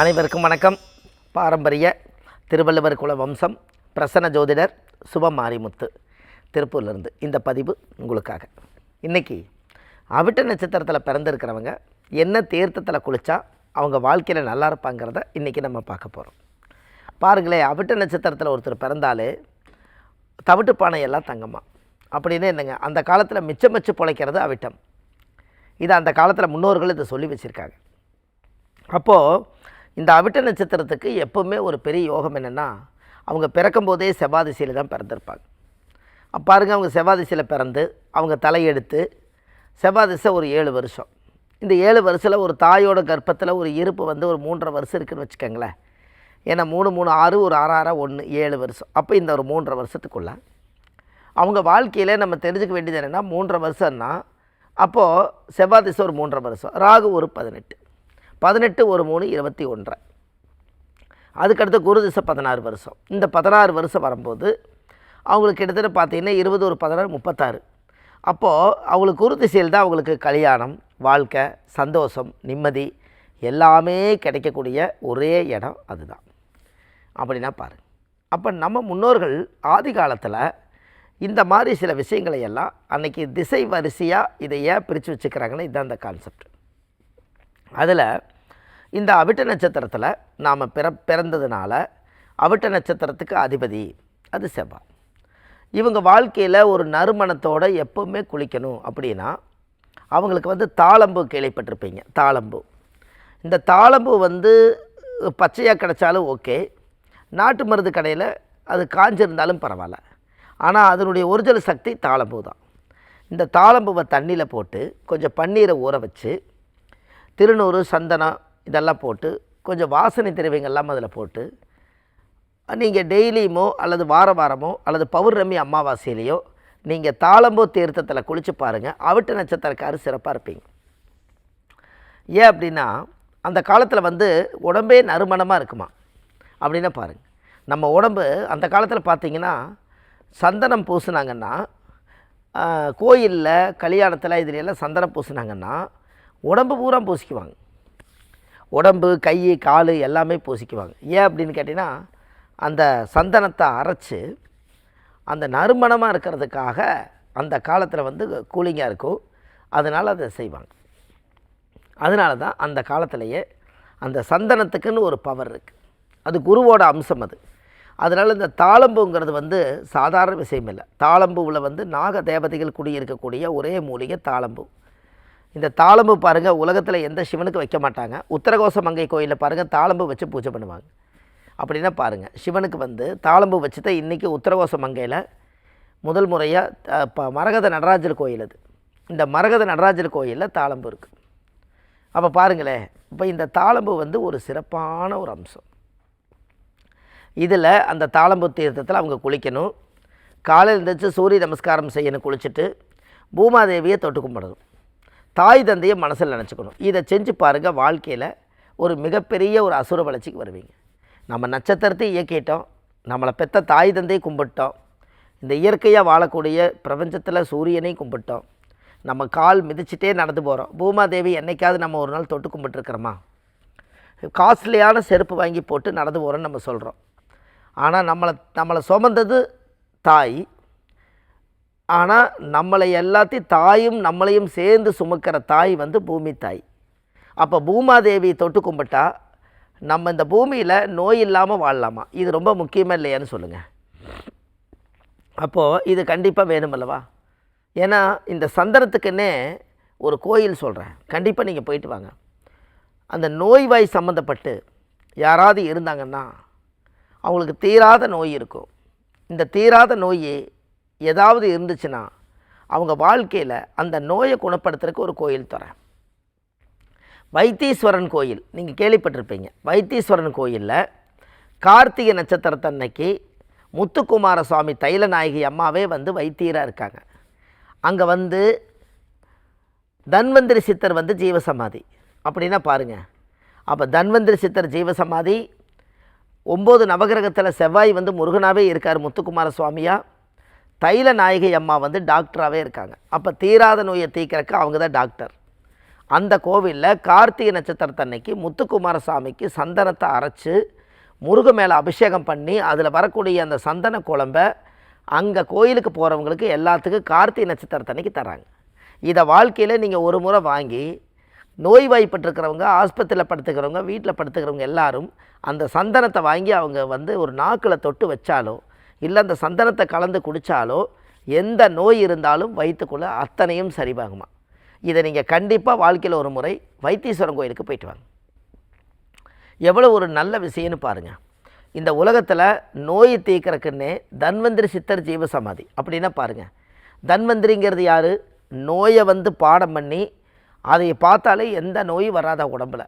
அனைவருக்கும் வணக்கம். பாரம்பரிய திருவள்ளுவர் குல வம்சம் பிரசன்ன ஜோதிடர் சுப மாரிமுத்து திருப்பூர்லேருந்து இந்த பதிவு உங்களுக்காக. இன்றைக்கி அவிட்ட நட்சத்திரத்தில் பிறந்திருக்கிறவங்க என்ன தீர்த்தத்தில் குளித்தா அவங்க வாழ்க்கையில் நல்லா இருப்பாங்கிறத இன்றைக்கி நம்ம பார்க்க போகிறோம் பாருங்களேன் அவிட்ட நட்சத்திரத்தில் ஒருத்தர் பிறந்தாலே தவிட்டு பானையெல்லாம் தங்கம்மா அப்படின்னு என்னங்க அந்த காலத்தில் மிச்சம் வச்சு பிழைக்கிறது அவிட்டம். இது அந்த காலத்தில் முன்னோர்கள் இதை சொல்லி வச்சுருக்காங்க. அப்போது இந்த அவிட்ட நட்சத்திரத்துக்கு எப்போவுமே ஒரு பெரிய யோகம் என்னென்னா அவங்க பிறக்கும்போதே செவ்வாதிசையில் தான் பிறந்திருப்பாங்க. பாருங்க அவங்க செவ்வாதிசையில் பிறந்து அவங்க தலையெடுத்து செவ்வாதிசை ஒரு ஏழு வருஷம். இந்த ஏழு வருஷத்தில் ஒரு தாயோட கர்ப்பத்தில் ஒரு இருப்பு வந்து ஒரு மூன்றரை வருஷம் இருக்குன்னு வச்சுக்கோங்களேன். ஏன்னா மூணு மூணு ஆறு ஒரு ஆறு ஆறாக ஒன்று ஏழு வருஷம். அப்போ இந்த ஒரு மூன்றரை வருஷத்துக்குள்ளே. அவங்க வாழ்க்கையில் நம்ம தெரிஞ்சுக்க வேண்டியது என்னென்னா மூன்றரை வருஷம்னா அப்போது செவ்வாதிசை ஒரு மூன்றரை வருஷம் ராகு ஒரு பதினெட்டு. பதினெட்டு ஒரு மூணு இருபத்தி ஒன்றரை அதுக்கடுத்து குரு திசை பதினாறு வருஷம். இந்த பதினாறு வருஷம் வரும்போது அவங்களுக்கு கிட்டத்தட்ட பார்த்தீங்கன்னா இருபது ஒரு பதினாறு முப்பத்தாறு. அப்போது அவங்களுக்கு குரு திசையில் தான் அவங்களுக்கு கல்யாணம் வாழ்க்கை சந்தோஷம் நிம்மதி எல்லாமே கிடைக்கக்கூடிய ஒரே இடம் அதுதான். அப்படின்னா பாரு அப்போ நம்ம முன்னோர்கள் ஆதி காலத்தில் இந்த மாதிரி சில விஷயங்களை எல்லாம் அன்றைக்கி திசை வரிசையாக இதை ஏன் பிரித்து வச்சுக்கிறாங்கன்னு இதுதான் அந்த கான்செப்ட் அதில் இந்த அவிட்ட நட்சத்திரத்தில் நாம் பிற பிறந்ததுனால அவிட்ட நட்சத்திரத்துக்கு அதிபதி அது செவ்வாய். இவங்க வாழ்க்கையில் ஒரு நறுமணத்தோடு எப்போவுமே குளிக்கணும் அப்படின்னா அவங்களுக்கு வந்து தாளம்பு கேள்விப்பட்டிருப்பீங்க தாளம்பு. இந்த தாளம்பு வந்து பச்சையாக கிடைச்சாலும் ஓகே நாட்டு மருந்து கடையில் அது காஞ்சிருந்தாலும் பரவாயில்ல. ஆனால் அதனுடைய ஒரிஜினல் சக்தி தாளம்பூ தான். இந்த தாளம்பூவை தண்ணியில் போட்டு கொஞ்சம் பன்னீரை ஊற வச்சு திருநூறு சந்தனம் இதெல்லாம் போட்டு கொஞ்சம் வாசனை திரவியங்கள்லாம் அதில் போட்டு நீங்கள் டெய்லியுமோ அல்லது வார வாரமோ அல்லது பௌர்ணமி அமாவாசையிலையோ நீங்கள் தாளம்பூ தீர்த்தத்தில் குளித்து பாருங்கள் அவிட்ட நட்சத்திரக்காரு சிறப்பாக இருப்பீங்க. ஏன் அப்படின்னா அந்த காலத்தில் வந்து உடம்பே நறுமணமாக இருக்குமா? அப்படின்னா பாருங்கள் நம்ம உடம்பு அந்த காலத்தில் பார்த்தீங்கன்னா சந்தனம் பூசுனாங்கன்னா கோயிலில் கல்யாணத்தில் இதில் எல்லாம் சந்தனம் பூசுனாங்கன்னா உடம்பு பூரா பூசிக்குவாங்க. உடம்பு கை கால் எல்லாமே பூசிக்குவாங்க. ஏன் அப்படின்னு கேட்டிங்கன்னா அந்த சந்தனத்தை அரைச்சி அந்த நறுமணமாக இருக்கிறதுக்காக அந்த காலத்தில் வந்து கூலிங்காக இருக்கும். அதனால் அதை செய்வாங்க. அதனால தான் அந்த காலத்திலேயே அந்த சந்தனத்துக்குன்னு ஒரு பவர் இருக்குது அது குருவோட அம்சம் அது. அதனால் இந்த தாளம்பூங்கிறது வந்து சாதாரண விஷயம் இல்லை தாளம்பூவில் வந்து நாக தேவதைகள் குடியிருக்கக்கூடிய ஒரே மூலிகை தாளம்பூ. இந்த தாளம்பு பாருங்கள் உலகத்தில் எந்த சிவனுக்கு வைக்க மாட்டாங்க. உத்தரகோச மங்கை கோயிலில் பாருங்கள் தாளம்பு வச்சு பூஜை பண்ணுவாங்க. அப்படின்னா பாருங்கள் சிவனுக்கு வந்து தாளம்பு வச்சு தான் இன்றைக்கி உத்தரகோச மங்கையில் முதல் முறையாக இப்போ மரகத நடராஜர் கோயில் அது. இந்த மரகத நடராஜர் கோயிலில் தாளம்பு இருக்குது அப்போ பாருங்களேன் இப்போ இந்த தாளம்பு வந்து ஒரு சிறப்பான ஒரு அம்சம். இதில் அந்த தாளம்பு தீர்த்தத்தில் அவங்க குளிக்கணும். காலையில் எழுந்திரிச்சு சூரிய நமஸ்காரம் செய்யணும் குளிச்சுட்டு பூமாதேவியை தொட்டு கும்பிடணும். தாய் தந்தையை மனசில் நினச்சிக்கணும். இதை செஞ்சு பாருங்கள் வாழ்க்கையில் ஒரு மிகப்பெரிய ஒரு அசுர வளர்ச்சிக்கு வருவீங்க. நம்ம நட்சத்திரத்தை இயக்கிட்டோம் நம்மளை பெற்ற தாய் தந்தையை கும்பிட்டோம் இந்த இயற்கையாக வாழக்கூடிய பிரபஞ்சத்தில் சூரியனையும் கும்பிட்டோம் நம்ம கால் மிதிச்சிட்டே நடந்து போகிறோம் பூமாதேவி என்றைக்காவது நம்ம ஒரு நாள் தொட்டு கும்பிட்டுருக்குறோமா? காஸ்ட்லியான செருப்பு வாங்கி போட்டு நடந்து போகிறோன்னு நம்ம சொல்கிறோம் ஆனால் நம்மளை நம்மளை சுமந்தது தாய் ஆனால் நம்மளை எல்லாத்தையும் தாயும் நம்மளையும் சேர்ந்து சுமக்கிற தாய் வந்து பூமி தாய். அப்போ பூமாதேவி தொட்டு கும்பிட்டா நம்ம இந்த பூமியில் நோய் இல்லாமல் வாழலாமா? இது ரொம்ப முக்கியமாக இல்லையான்னு சொல்லுங்கள் அப்போது இது கண்டிப்பாக வேணுமல்லவா? ஏன்னா இந்த சந்தனத்துக்குன்னே ஒரு கோயில் சொல்கிறேன் கண்டிப்பாக நீங்கள் போயிட்டு வாங்க. அந்த நோய்வாய் சம்மந்தப்பட்டு யாராவது இருந்தாங்கன்னா அவங்களுக்கு தீராத நோய் இருக்கும். இந்த தீராத நோய் ஏதாவது இருந்துச்சுன்னா அவங்க வாழ்க்கையில் அந்த நோயை குணப்படுத்துறதுக்கு ஒரு கோயில் தரேன். வைத்தீஸ்வரன் கோயில் நீங்கள் கேள்விப்பட்டிருப்பீங்க. வைத்தீஸ்வரன் கோயிலில் கார்த்திகை நட்சத்திரத்தன்னைக்கு முத்துக்குமார சுவாமி தைலநாயகி அம்மாவே வந்து வைத்தியராக இருக்காங்க. அங்கே வந்து தன்வந்திரி சித்தர் வந்து ஜீவசமாதி. அப்படின்னா பாருங்கள் அப்போ தன்வந்திரி சித்தர் ஜீவசமாதி ஒம்பது நவகிரகத்தில் செவ்வாய் வந்து முருகனாகவே இருக்கார் முத்துக்குமார சுவாமியாக தைல நாயகி அம்மா வந்து டாக்டராகவே இருக்காங்க. அப்போ தீராத நோயை தீக்கிறக்கு அவங்க தான் டாக்டர். அந்த கோவிலில் கார்த்திகை நட்சத்திரத்தன்னைக்கு முத்துக்குமாரசாமிக்கு சந்தனத்தை அரைச்சு முருக மேலே அபிஷேகம் பண்ணி அதில் வரக்கூடிய அந்த சந்தன குழம்ப அங்கே கோயிலுக்கு போகிறவங்களுக்கு எல்லாத்துக்கும் கார்த்திகை நட்சத்திரத்தன்னைக்கு தராங்க இதை வாழ்க்கையில் நீங்கள் ஒரு முறை வாங்கி நோய்வாய்ப்பட்டிருக்கிறவங்க ஆஸ்பத்திரியில் படுத்துக்கிறவங்க வீட்டில் படுத்துக்கிறவங்க எல்லாரும் அந்த சந்தனத்தை வாங்கி அவங்க வந்து ஒரு நாக்கில் தொட்டு வச்சாலோ இல்லை அந்த சந்தனத்தை கலந்து குடித்தாலோ எந்த நோய் இருந்தாலும் வயிற்றுக்குள்ளே அத்தனையும் சரிபாகுமா? இதை நீங்கள் கண்டிப்பாக வாழ்க்கையில் ஒரு முறை வைத்தீஸ்வரன் கோயிலுக்கு போயிட்டு வாங்க. எவ்வளோ ஒரு நல்ல விஷயம்னு பாருங்கள் இந்த உலகத்தில் நோய் தீக்கிறக்குன்னே தன்வந்திரி சித்தர் ஜீவ சமாதி அப்படின்னா பாருங்கள் தன்வந்திரிங்கிறது யார்? நோயை வந்து பாடம் பண்ணி அதை பார்த்தாலே எந்த நோயும் வராதா உடம்புல.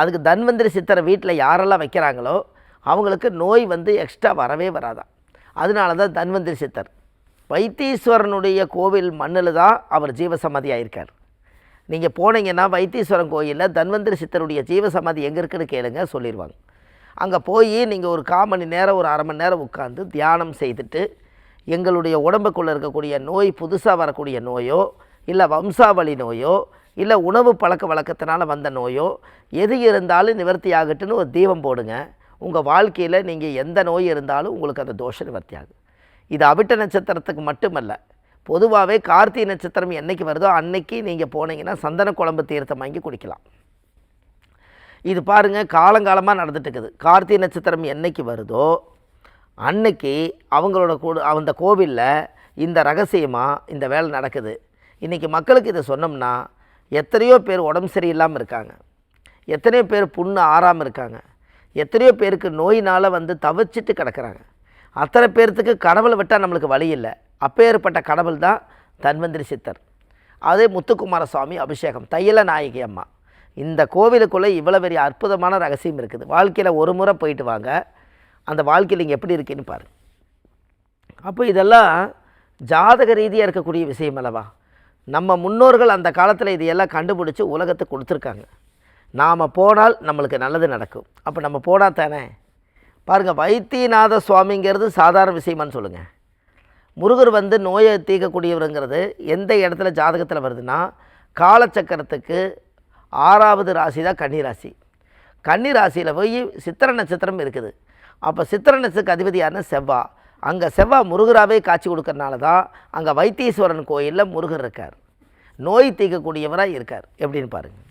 அதுக்கு தன்வந்திரி சித்தரை வீட்டில் யாரெல்லாம் வைக்கிறாங்களோ அவங்களுக்கு நோய் வந்து எக்ஸ்ட்ரா வரவே வராதான் அதனால தான் தன்வந்திரி சித்தர். வைத்தீஸ்வரனுடைய கோவில் மண்ணில் தான் அவர் ஜீவசமாதி ஆயிருக்கார் நீங்கள் போனீங்கன்னா வைத்தீஸ்வரன் கோயிலில் தன்வந்திரி சித்தருடைய ஜீவசமாதி எங்கே இருக்குன்னு கேளுங்க சொல்லிடுவாங்க அங்கே போய் நீங்கள் ஒரு கால் மணி நேரம் ஒரு அரை மணி நேரம் உட்காந்து தியானம் செய்துட்டு எங்களுடைய உடம்புக்குள்ளே இருக்கக்கூடிய நோய் புதுசாக வரக்கூடிய நோயோ இல்லை வம்சாவளி நோயோ இல்லை உணவு பழக்க வழக்கத்தினால வந்த நோயோ எது இருந்தாலும் நிவர்த்தி ஆகட்டுன்னு ஒரு தீபம் போடுங்க. உங்கள் வாழ்க்கையில் நீங்கள் எந்த நோய் இருந்தாலும் உங்களுக்கு அந்த தோஷம் நிவர்த்தி ஆகும் இது அவிட்ட நட்சத்திரத்துக்கு மட்டுமல்ல பொதுவாகவே கார்த்திகை நட்சத்திரம் என்னைக்கு வருதோ அன்னைக்கு நீங்கள் போனீங்கன்னா சந்தன குழம்பு தீர்த்தம் வாங்கி குடிக்கலாம். இது பாருங்கள் காலங்காலமாக நடந்துட்டு இருக்குது கார்த்திகை நட்சத்திரம் என்றைக்கு வருதோ அன்னைக்கு அவங்களோட கூட அந்த கோவிலில் இந்த ரகசியமாக இந்த வேலை நடக்குது. இன்றைக்கி மக்களுக்கு இதை சொன்னோம்னா எத்தனையோ பேர் உடம்பு சரியில்லாமல் இருக்காங்க. எத்தனையோ பேர் புண்ணு ஆறாமல் இருக்காங்க. எத்தனையோ பேருக்கு நோயினால் வந்து தவிச்சிட்டு கிடக்கிறாங்க. அத்தனை பேர்த்துக்கு கடவுளை விட்டால் நம்மளுக்கு வழி இல்லை. அப்பேற்பட்ட கடவுள் தான் தன்வந்திரி சித்தர். அதே முத்துக்குமார சுவாமி அபிஷேகம் தையல நாயகி அம்மா. இந்த கோவிலுக்குள்ளே இவ்வளோ பெரிய அற்புதமான ரகசியம் இருக்குது. வாழ்க்கையில் ஒரு முறை போயிட்டு வாங்க. அந்த வாழ்க்கையில் இங்கே எப்படி இருக்குன்னு பாருங்க. அப்போ இதெல்லாம் ஜாதக ரீதியாக இருக்கக்கூடிய விஷயம் அல்லவா? நம்ம முன்னோர்கள் அந்த காலத்தில் இதையெல்லாம் கண்டுபிடிச்சி உலகத்துக்கு கொடுத்துருக்காங்க. நாம் போனால் நம்மளுக்கு நல்லது நடக்கும். அப்போ நம்ம போனால் தானே? பாருங்கள் வைத்தியநாத சுவாமிங்கிறது சாதாரண விஷயமான்னு சொல்லுங்கள் முருகர் வந்து நோயை தீர்க்கக்கூடியவருங்கிறது எந்த இடத்துல ஜாதகத்தில் வருதுன்னா காலச்சக்கரத்துக்கு ஆறாவது ராசி தான் கன்னி ராசி. கன்னி ராசியில் போய் சித்திர நட்சத்திரம் இருக்குது. அப்போ சித்திர நட்சத்திரக்கு அதிபதியான யாருன்னா செவ்வா. அங்கே செவ்வா முருகராகவே காட்சி கொடுக்கறனால தான் அங்கே வைத்தீஸ்வரன் கோயிலில் முருகர் இருக்கார். நோய் தீர்க்கக்கூடியவராக இருக்கார். எப்படின்னு பாருங்கள்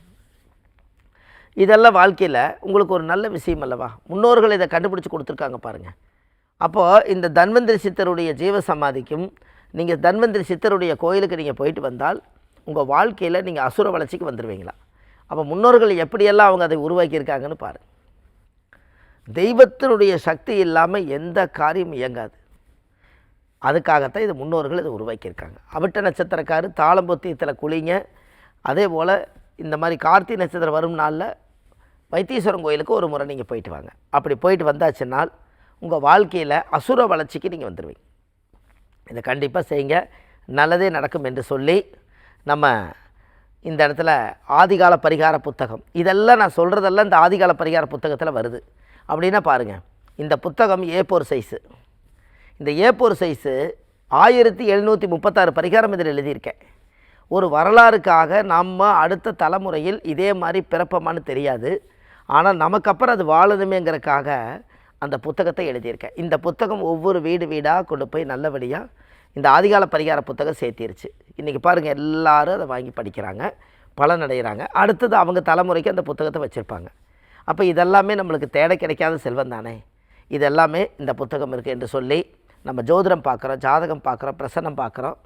இதெல்லாம் வாழ்க்கையில் உங்களுக்கு ஒரு நல்ல விஷயம் அல்லவா? முன்னோர்கள் இதை கண்டுபிடிச்சி கொடுத்துருக்காங்க பாருங்கள் அப்போது இந்த தன்வந்திரி சித்தருடைய ஜீவ சமாதிக்கும் நீங்கள் தன்வந்திரி சித்தருடைய கோயிலுக்கு நீங்கள் போயிட்டு வந்தால் உங்கள் வாழ்க்கையில் நீங்கள் அசுர வளர்ச்சிக்கு வந்துடுவீங்களா அப்போ முன்னோர்கள் எப்படியெல்லாம் அவங்க அதை உருவாக்கியிருக்காங்கன்னு பாருங்கள் தெய்வத்தினுடைய சக்தி இல்லாமல் எந்த காரியம் இயங்காது. அதுக்காகத்தான் இது முன்னோர்கள் இதை உருவாக்கியிருக்காங்க. அவிட்ட நட்சத்திரக்காரு தாளம்பொத்தியத்தில் குளிங்க. அதே போல் இந்த மாதிரி கார்த்திகை நட்சத்திரம் வரும் நாளில் வைத்தீஸ்வரன் கோயிலுக்கு ஒரு முறை நீங்கள் போயிட்டு வாங்க. அப்படி போயிட்டு வந்தாச்சுன்னால் உங்கள் வாழ்க்கையில் அசுர வளர்ச்சிக்கு நீங்கள் வந்துடுவீங்க இதை கண்டிப்பாக செய்யுங்க. நல்லதே நடக்கும் என்று சொல்லி நம்ம இந்த இடத்துல ஆதிகால பரிகார புத்தகம் இதெல்லாம் நான் சொல்கிறதெல்லாம் இந்த ஆதிகால பரிகார புத்தகத்தில் வருது. அப்படின்னா பாருங்கள் இந்த புத்தகம் ஏ போர் சைஸு இந்த ஏ போர் சைஸு ஆயிரத்தி எழுநூற்றி முப்பத்தாறு பரிகாரம் இதில் எழுதியிருக்கேன். ஒரு வரலாறுக்காக நம்ம அடுத்த தலைமுறையில் இதே மாதிரி பிறப்பமானு தெரியாது. ஆனால் நமக்கு அப்புறம் அது வாழணுமேங்கிறக்காக அந்த புத்தகத்தை எழுதியிருக்கேன். இந்த புத்தகம் ஒவ்வொரு வீடு வீடாக கொண்டு போய் நல்லபடியாக இந்த ஆதிகால பரிகார புத்தகம் சேர்த்திருச்சு. இன்றைக்கி பாருங்கள் எல்லாரும் அதை வாங்கி படிக்கிறாங்க பலனடைகிறாங்க. அடுத்தது அவங்க தலைமுறைக்கு அந்த புத்தகத்தை வச்சுருப்பாங்க. அப்போ இதெல்லாமே நம்மளுக்கு தேட கிடைக்காத செல்வம் தானே. இதெல்லாமே இந்த புத்தகம் இருக்குது என்று சொல்லி நம்ம ஜோதிடம் பார்க்குறோம் ஜாதகம் பார்க்குறோம் பிரசன்னம் பார்க்குறோம்.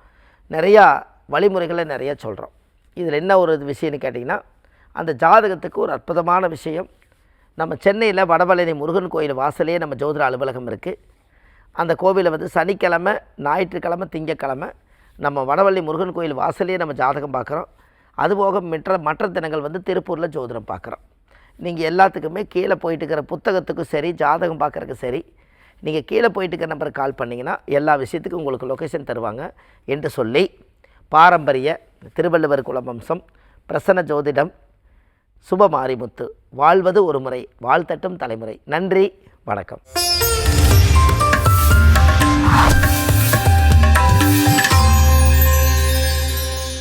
நிறையா வழிமுறைகளை நிறைய சொல்கிறோம். இதில் என்ன ஒரு விஷயம்னு கேட்டிங்கன்னா அந்த ஜாதகத்துக்கு ஒரு அற்புதமான விஷயம். நம்ம சென்னையில் வடபழனி முருகன் கோயில் வாசலே நம்ம ஜோதிட அலுவலகம் இருக்குது அந்த கோவிலை வந்து சனிக்கிழமை ஞாயிற்றுக்கிழமை திங்கக்கிழமை நம்ம வடவள்ளி முருகன் கோயில் வாசலே நம்ம ஜாதகம் பார்க்குறோம். அதுபோக மற்ற மற்ற தினங்கள் வந்து திருப்பூரில் ஜோதிடம் பார்க்குறோம். நீங்கள் எல்லாத்துக்குமே கீழே போயிட்டு இருக்கிற புத்தகத்துக்கும் சரி ஜாதகம் பார்க்குறதுக்கு சரி நீங்கள் கீழே போயிட்டு இருக்கிற நம்பருக்கு கால் பண்ணிங்கன்னா எல்லா விஷயத்துக்கும் உங்களுக்கு லொக்கேஷன் தருவாங்க என்று சொல்லி பாரம்பரிய திருவள்ளுவர் குலவம்சம் பிரசன்ன ஜோதிடம் சுப மாரிமுத்து வாழ்வது ஒரு முறை வாழ்த்தட்டும் தலைமுறை. நன்றி வணக்கம்.